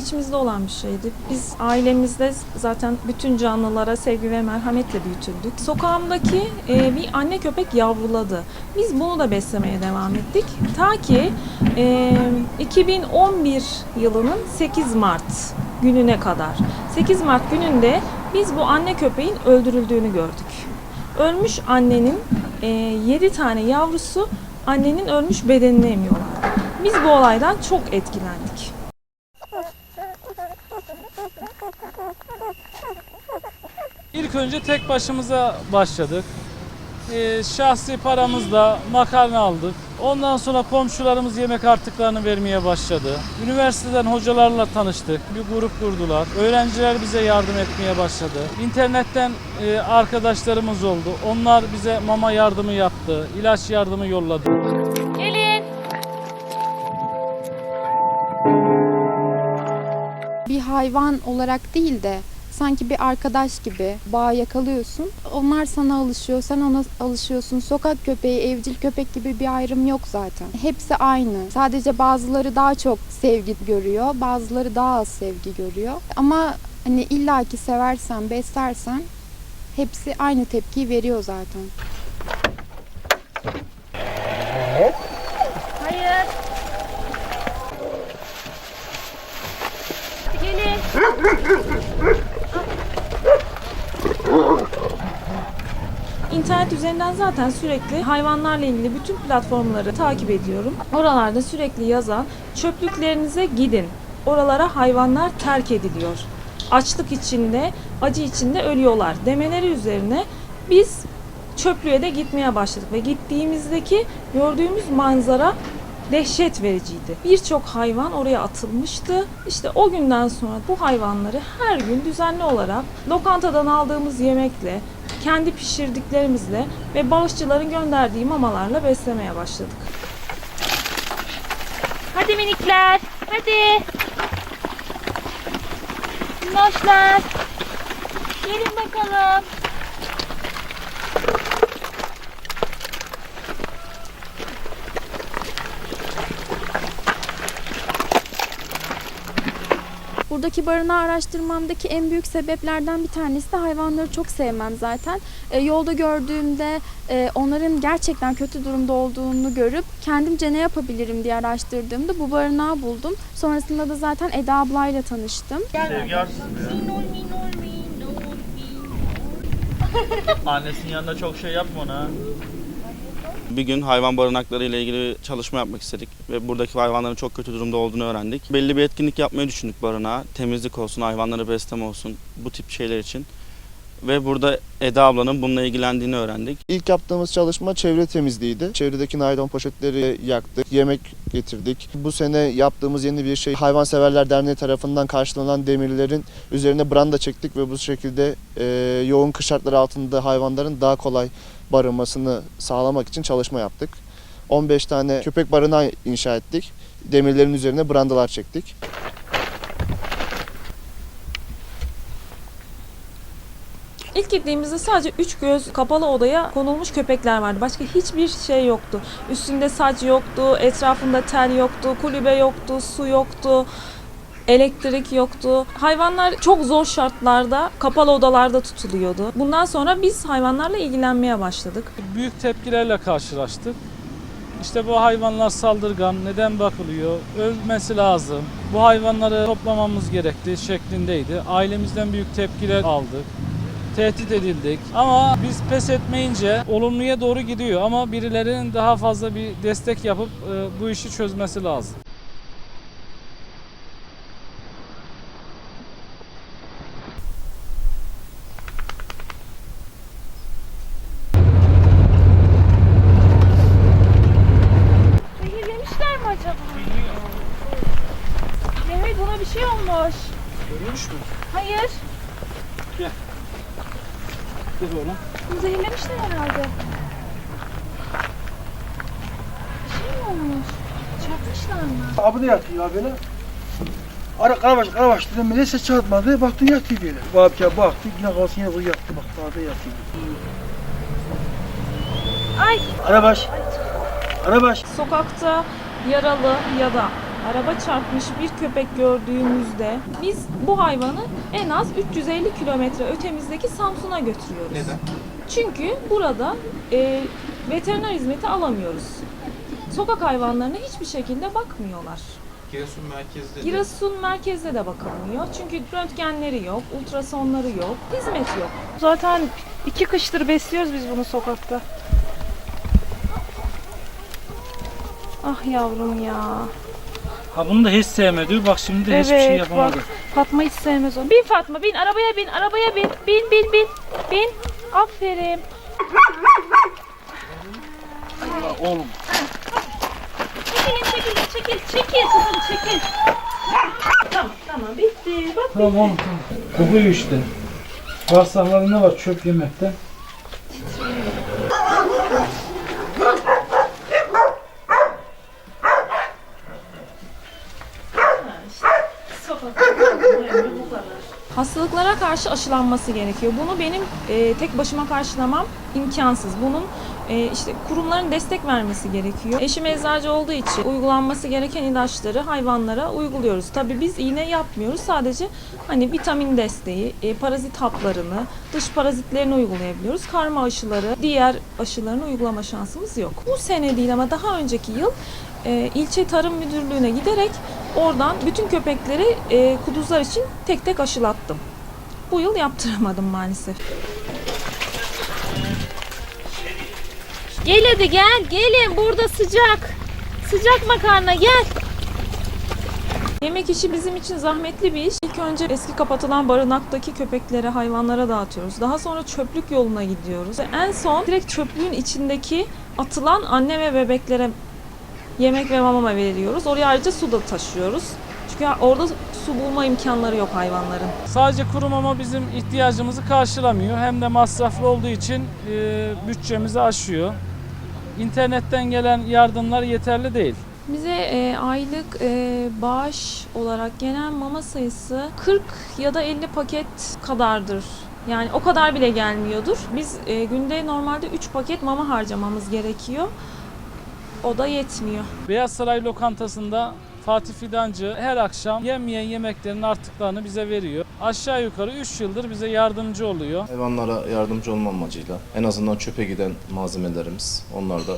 içimizde olan bir şeydi. Biz ailemizde zaten bütün canlılara sevgi ve merhametle büyütüldük. Sokağımdaki e, bir anne köpek yavruladı. Biz bunu da beslemeye devam ettik. Ta ki e, 2011 yılının 8 Mart gününe kadar. 8 Mart gününde biz bu anne köpeğin öldürüldüğünü gördük. Ölmüş annenin 7 tane yavrusu annenin ölmüş bedenini emiyorlar. Biz bu olaydan çok etkilendik. İlk önce tek başımıza başladık. Ee, şahsi paramızla makarna aldık. Ondan sonra komşularımız yemek artıklarını vermeye başladı. Üniversiteden hocalarla tanıştık. Bir grup kurdular. Öğrenciler bize yardım etmeye başladı. İnternetten e, arkadaşlarımız oldu. Onlar bize mama yardımı yaptı. ilaç yardımı yolladı. Gelin. bir hayvan olarak değil de sanki bir arkadaş gibi bağ yakalıyorsun. Onlar sana alışıyor, sen ona alışıyorsun. Sokak köpeği, evcil köpek gibi bir ayrım yok zaten. Hepsi aynı. Sadece bazıları daha çok sevgi görüyor, bazıları daha az sevgi görüyor. Ama hani illaki seversen, beslersen hepsi aynı tepkiyi veriyor zaten. Hayır. Gelin. İnternet üzerinden zaten sürekli hayvanlarla ilgili bütün platformları takip ediyorum. Oralarda sürekli yazan çöplüklerinize gidin. Oralara hayvanlar terk ediliyor. Açlık içinde, acı içinde ölüyorlar demeleri üzerine biz çöplüğe de gitmeye başladık ve gittiğimizdeki gördüğümüz manzara dehşet vericiydi. Birçok hayvan oraya atılmıştı. İşte o günden sonra bu hayvanları her gün düzenli olarak lokantadan aldığımız yemekle, kendi pişirdiklerimizle ve bağışçıların gönderdiği mamalarla beslemeye başladık. Hadi minikler. Hadi. Minnoşlar. Gelin bakalım. Buradaki barınağı araştırmamdaki en büyük sebeplerden bir tanesi de hayvanları çok sevmem zaten. E, yolda gördüğümde e, onların gerçekten kötü durumda olduğunu görüp kendimce ne yapabilirim diye araştırdığımda bu barınağı buldum. Sonrasında da zaten Eda ablayla tanıştım. Sevgi arsız ya. Annesinin yanında çok şey yapma ona. Bir gün hayvan barınakları ile ilgili çalışma yapmak istedik ve buradaki hayvanların çok kötü durumda olduğunu öğrendik. Belli bir etkinlik yapmayı düşündük barınağa. Temizlik olsun, hayvanları besleme olsun bu tip şeyler için. Ve burada Eda ablanın bununla ilgilendiğini öğrendik. İlk yaptığımız çalışma çevre temizliğiydi. Çevredeki naylon poşetleri yaktık, yemek getirdik. Bu sene yaptığımız yeni bir şey Hayvanseverler Derneği tarafından karşılanan demirlerin üzerine branda çektik ve bu şekilde e, yoğun kış şartları altında hayvanların daha kolay barınmasını sağlamak için çalışma yaptık. 15 tane köpek barınağı inşa ettik. Demirlerin üzerine brandalar çektik. İlk gittiğimizde sadece üç göz kapalı odaya konulmuş köpekler vardı. Başka hiçbir şey yoktu. Üstünde saç yoktu, etrafında tel yoktu, kulübe yoktu, su yoktu. Elektrik yoktu. Hayvanlar çok zor şartlarda, kapalı odalarda tutuluyordu. Bundan sonra biz hayvanlarla ilgilenmeye başladık. Büyük tepkilerle karşılaştık. İşte bu hayvanlar saldırgan, neden bakılıyor, ölmesi lazım. Bu hayvanları toplamamız gerektiği şeklindeydi. Ailemizden büyük tepkiler aldık. Tehdit edildik. Ama biz pes etmeyince olumluya doğru gidiyor. Ama birilerinin daha fazla bir destek yapıp e, bu işi çözmesi lazım. Zehirlemişler mi acaba? Mehmet buna bir şey olmuş. Görmüş mü? Hayır. Dur oğlum. Bunu zehirlemişler herhalde. Bir şey mi olmuş? Çarpmışlar mı? Abi de yatıyor ya böyle. Ara karabaş karabaş dedim ne ses çarpmadı baktın yatıyor böyle. Babka baktı yine kalsın yine bu yattı bak daha da yatıyor. Ay Ay. Arabaş. Arabaş. Sokakta yaralı ya da araba çarpmış bir köpek gördüğümüzde biz bu hayvanı en az 350 kilometre ötemizdeki Samsun'a götürüyoruz. Neden? Çünkü burada e, veteriner hizmeti alamıyoruz. Sokak hayvanlarına hiçbir şekilde bakmıyorlar. Giresun merkezde de Giresun merkezde de bakılmıyor. Çünkü röntgenleri yok, ultrasonları yok, hizmet yok. Zaten iki kıştır besliyoruz biz bunu sokakta. Ah yavrum ya. Ha bunu da hiç sevmedi. Bak şimdi de hiçbir şey Evet yapamadı. bak Fatma hiç sevmez onu. Bin Fatma bin arabaya bin arabaya bin. Bin bin bin. Bin. Aferin. Oğlum. Çekil çekil kızım çekil. Tamam tamam bitti. Bak Tamam oğlum tamam. Kokuyor işte. Bağırsaklarında var çöp yemekten. Hastalıklara karşı aşılanması gerekiyor. Bunu benim e, tek başıma karşılamam imkansız. Bunun e, işte kurumların destek vermesi gerekiyor. Eşim eczacı olduğu için uygulanması gereken ilaçları hayvanlara uyguluyoruz. Tabii biz iğne yapmıyoruz. Sadece hani vitamin desteği, e, parazit haplarını, dış parazitlerini uygulayabiliyoruz. Karma aşıları, diğer aşılarını uygulama şansımız yok. Bu sene değil ama daha önceki yıl e, ilçe tarım müdürlüğüne giderek oradan bütün köpekleri e, kuduzlar için tek tek aşılattım. Bu yıl yaptıramadım maalesef. Gel hadi gel gelin burada sıcak. Sıcak makarna gel. Yemek işi bizim için zahmetli bir iş. İlk önce eski kapatılan barınaktaki köpeklere, hayvanlara dağıtıyoruz. Daha sonra çöplük yoluna gidiyoruz. Ve en son direkt çöplüğün içindeki atılan anne ve bebeklere yemek ve mama veriyoruz. Oraya ayrıca su da taşıyoruz. Çünkü orada su bulma imkanları yok hayvanların. Sadece kuru mama bizim ihtiyacımızı karşılamıyor. Hem de masraflı olduğu için e, bütçemizi aşıyor. İnternetten gelen yardımlar yeterli değil. Bize e, aylık e, bağış olarak gelen mama sayısı 40 ya da 50 paket kadardır. Yani o kadar bile gelmiyordur. Biz e, günde normalde 3 paket mama harcamamız gerekiyor. O da yetmiyor. Beyaz Saray lokantasında Fatih Fidancı her akşam yemeyen yemeklerin artıklarını bize veriyor. Aşağı yukarı 3 yıldır bize yardımcı oluyor. hayvanlara yardımcı olma amacıyla en azından çöpe giden malzemelerimiz onlar da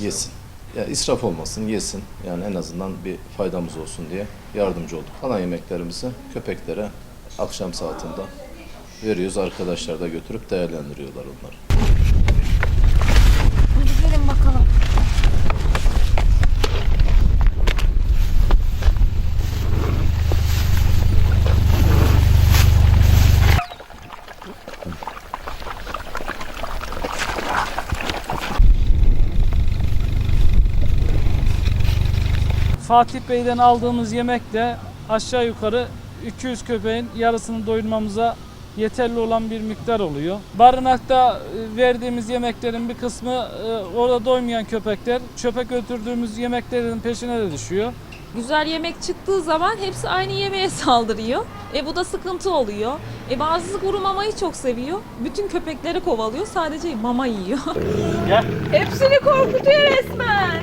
yesin. Ya israf olmasın, yesin. Yani en azından bir faydamız olsun diye yardımcı olduk. Kalan yemeklerimizi köpeklere akşam saatinde veriyoruz. Arkadaşlar da götürüp değerlendiriyorlar onları. Hadi gelin bakalım. Fatih Bey'den aldığımız yemek de aşağı yukarı 200 köpeğin yarısını doyurmamıza yeterli olan bir miktar oluyor. Barınakta e, verdiğimiz yemeklerin bir kısmı e, orada doymayan köpekler çöpe götürdüğümüz yemeklerin peşine de düşüyor. Güzel yemek çıktığı zaman hepsi aynı yemeğe saldırıyor. E bu da sıkıntı oluyor. E bazısı kuru mamayı çok seviyor. Bütün köpekleri kovalıyor. Sadece mama yiyor. Gel. Hepsini korkutuyor resmen.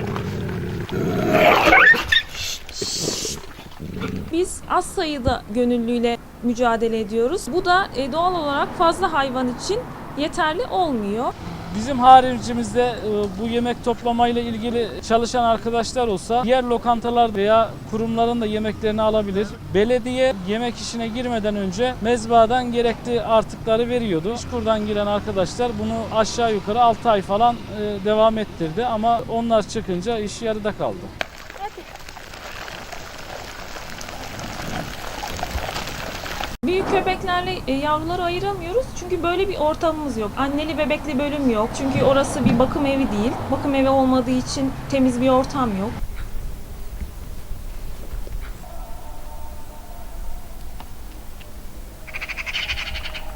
Biz az sayıda gönüllüyle mücadele ediyoruz. Bu da e, doğal olarak fazla hayvan için yeterli olmuyor. Bizim haricimizde e, bu yemek toplamayla ilgili çalışan arkadaşlar olsa diğer lokantalar veya kurumların da yemeklerini alabilir. Belediye yemek işine girmeden önce mezbadan gerekli artıkları veriyordu. İşkur'dan giren arkadaşlar bunu aşağı yukarı 6 ay falan e, devam ettirdi ama onlar çıkınca iş yarıda kaldı. Büyük köpeklerle e, yavruları ayıramıyoruz çünkü böyle bir ortamımız yok. Anneli bebekli bölüm yok çünkü orası bir bakım evi değil. Bakım evi olmadığı için temiz bir ortam yok.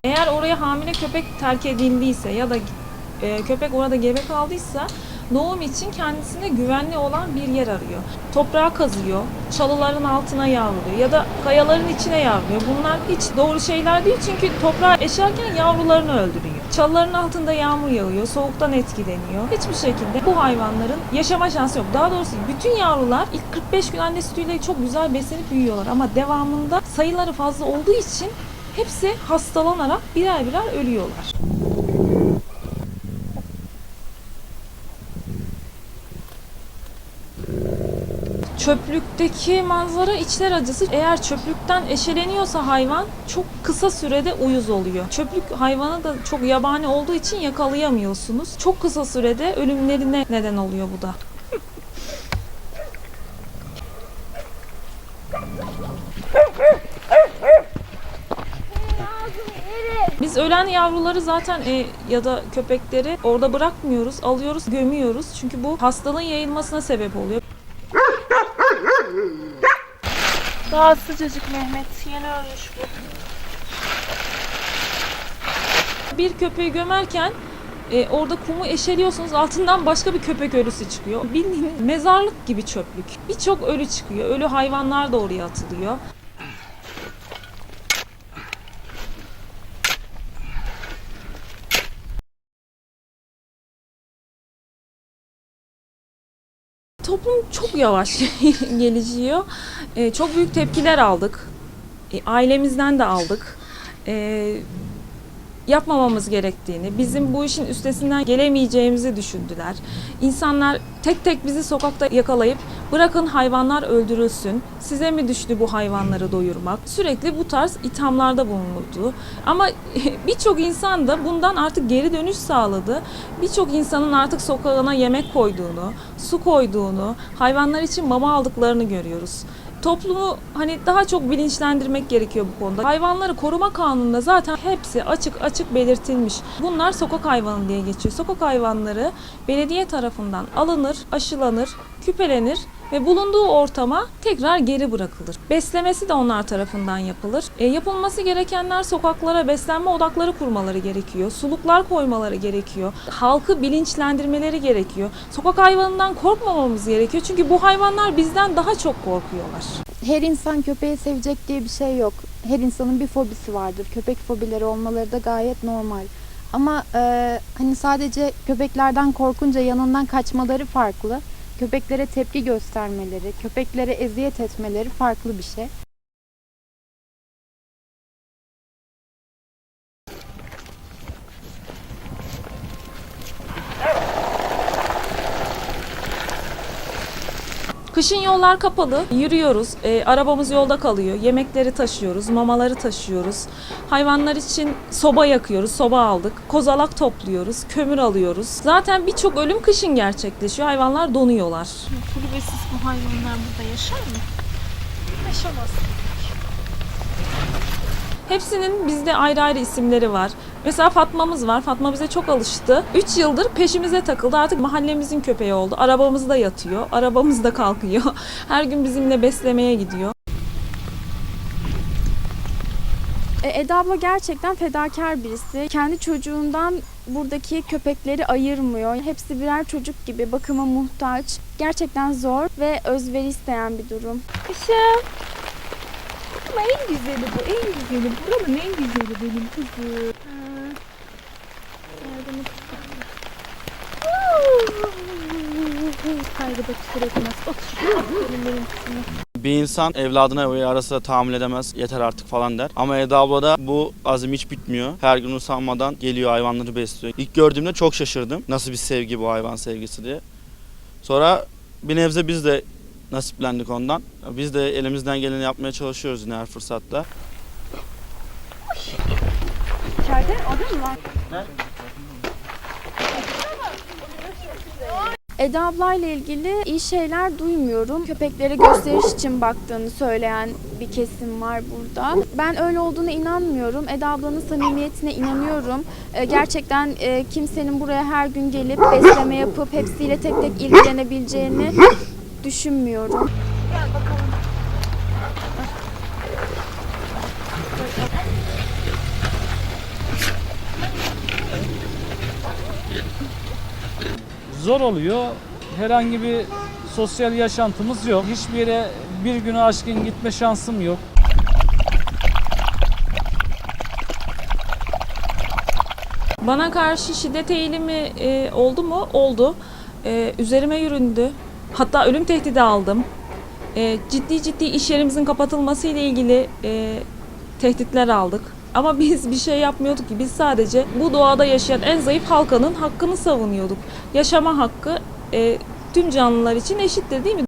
Eğer oraya hamile köpek terk edildiyse ya da e, köpek orada gebe kaldıysa doğum için kendisine güvenli olan bir yer arıyor. Toprağa kazıyor, çalıların altına yavruluyor ya da kayaların içine yavruluyor. Bunlar hiç doğru şeyler değil çünkü toprağa eşerken yavrularını öldürüyor. Çalıların altında yağmur yağıyor, soğuktan etkileniyor. Hiçbir şekilde bu hayvanların yaşama şansı yok. Daha doğrusu bütün yavrular ilk 45 gün anne sütüyle çok güzel beslenip büyüyorlar ama devamında sayıları fazla olduğu için hepsi hastalanarak birer birer ölüyorlar. Çöplükteki manzara içler acısı. Eğer çöplükten eşeleniyorsa hayvan çok kısa sürede uyuz oluyor. Çöplük hayvanı da çok yabani olduğu için yakalayamıyorsunuz. Çok kısa sürede ölümlerine neden oluyor bu da. Biz ölen yavruları zaten e, ya da köpekleri orada bırakmıyoruz, alıyoruz, gömüyoruz. Çünkü bu hastalığın yayılmasına sebep oluyor. Daha sıcacık Mehmet. Yeni ölmüş bu. Bir köpeği gömerken e, orada kumu eşeliyorsunuz altından başka bir köpek ölüsü çıkıyor. Bildiğiniz mezarlık gibi çöplük. Birçok ölü çıkıyor. Ölü hayvanlar da oraya atılıyor. Toplum çok yavaş gelişiyor. E, çok büyük tepkiler aldık. E, ailemizden de aldık. E, yapmamamız gerektiğini, bizim bu işin üstesinden gelemeyeceğimizi düşündüler. İnsanlar tek tek bizi sokakta yakalayıp bırakın hayvanlar öldürülsün, size mi düştü bu hayvanları doyurmak? Sürekli bu tarz ithamlarda bulunuldu. Ama birçok insan da bundan artık geri dönüş sağladı. Birçok insanın artık sokağına yemek koyduğunu, su koyduğunu, hayvanlar için mama aldıklarını görüyoruz toplumu hani daha çok bilinçlendirmek gerekiyor bu konuda. Hayvanları koruma kanununda zaten hepsi açık açık belirtilmiş. Bunlar sokak hayvanı diye geçiyor. Sokak hayvanları belediye tarafından alınır, aşılanır, küpelenir ve bulunduğu ortama tekrar geri bırakılır. Beslemesi de onlar tarafından yapılır. E, yapılması gerekenler sokaklara beslenme odakları kurmaları gerekiyor. Suluklar koymaları gerekiyor. Halkı bilinçlendirmeleri gerekiyor. Sokak hayvanından korkmamamız gerekiyor. Çünkü bu hayvanlar bizden daha çok korkuyorlar. Her insan köpeği sevecek diye bir şey yok. Her insanın bir fobisi vardır. Köpek fobileri olmaları da gayet normal. Ama e, hani sadece köpeklerden korkunca yanından kaçmaları farklı. Köpeklere tepki göstermeleri, köpeklere eziyet etmeleri farklı bir şey. Kışın yollar kapalı, yürüyoruz, e, arabamız yolda kalıyor, yemekleri taşıyoruz, mamaları taşıyoruz. Hayvanlar için soba yakıyoruz, soba aldık, kozalak topluyoruz, kömür alıyoruz. Zaten birçok ölüm kışın gerçekleşiyor, hayvanlar donuyorlar. Kulübesiz bu hayvanlar burada yaşar mı? Yaşamaz. Hepsinin bizde ayrı ayrı isimleri var. Mesela Fatma'mız var. Fatma bize çok alıştı. 3 yıldır peşimize takıldı. Artık mahallemizin köpeği oldu. Arabamızda yatıyor. Arabamızda kalkıyor. Her gün bizimle beslemeye gidiyor. E, Eda abla gerçekten fedakar birisi. Kendi çocuğundan buradaki köpekleri ayırmıyor. Hepsi birer çocuk gibi bakıma muhtaç. Gerçekten zor ve özveri isteyen bir durum. Kışım. Ama en güzeli bu, en güzeli. Buranın en güzeli benim kızım. Etmez. Bir insan evladına öyle arası tahammül edemez, yeter artık falan der. Ama Eda ablada bu azim hiç bitmiyor. Her gün usanmadan geliyor hayvanları besliyor. İlk gördüğümde çok şaşırdım. Nasıl bir sevgi bu hayvan sevgisi diye. Sonra bir nebze biz de nasiplendik ondan. Biz de elimizden geleni yapmaya çalışıyoruz yine her fırsatta. İçeride adam mı var? Eda ablayla ilgili iyi şeyler duymuyorum. Köpeklere gösteriş için baktığını söyleyen bir kesim var burada. Ben öyle olduğuna inanmıyorum. Eda ablanın samimiyetine inanıyorum. Ee, Gerçekten e, kimsenin buraya her gün gelip besleme yapıp hepsiyle tek tek ilgilenebileceğini düşünmüyorum. Zor oluyor. Herhangi bir sosyal yaşantımız yok. Hiçbir yere bir günü aşkın gitme şansım yok. Bana karşı şiddet eğilimi e, oldu mu? Oldu. E, üzerime yüründü. Hatta ölüm tehdidi aldım. E, ciddi ciddi iş yerimizin kapatılması ile ilgili e, tehditler aldık. Ama biz bir şey yapmıyorduk ki. Biz sadece bu doğada yaşayan en zayıf halkanın hakkını savunuyorduk. Yaşama hakkı e, tüm canlılar için eşittir değil mi?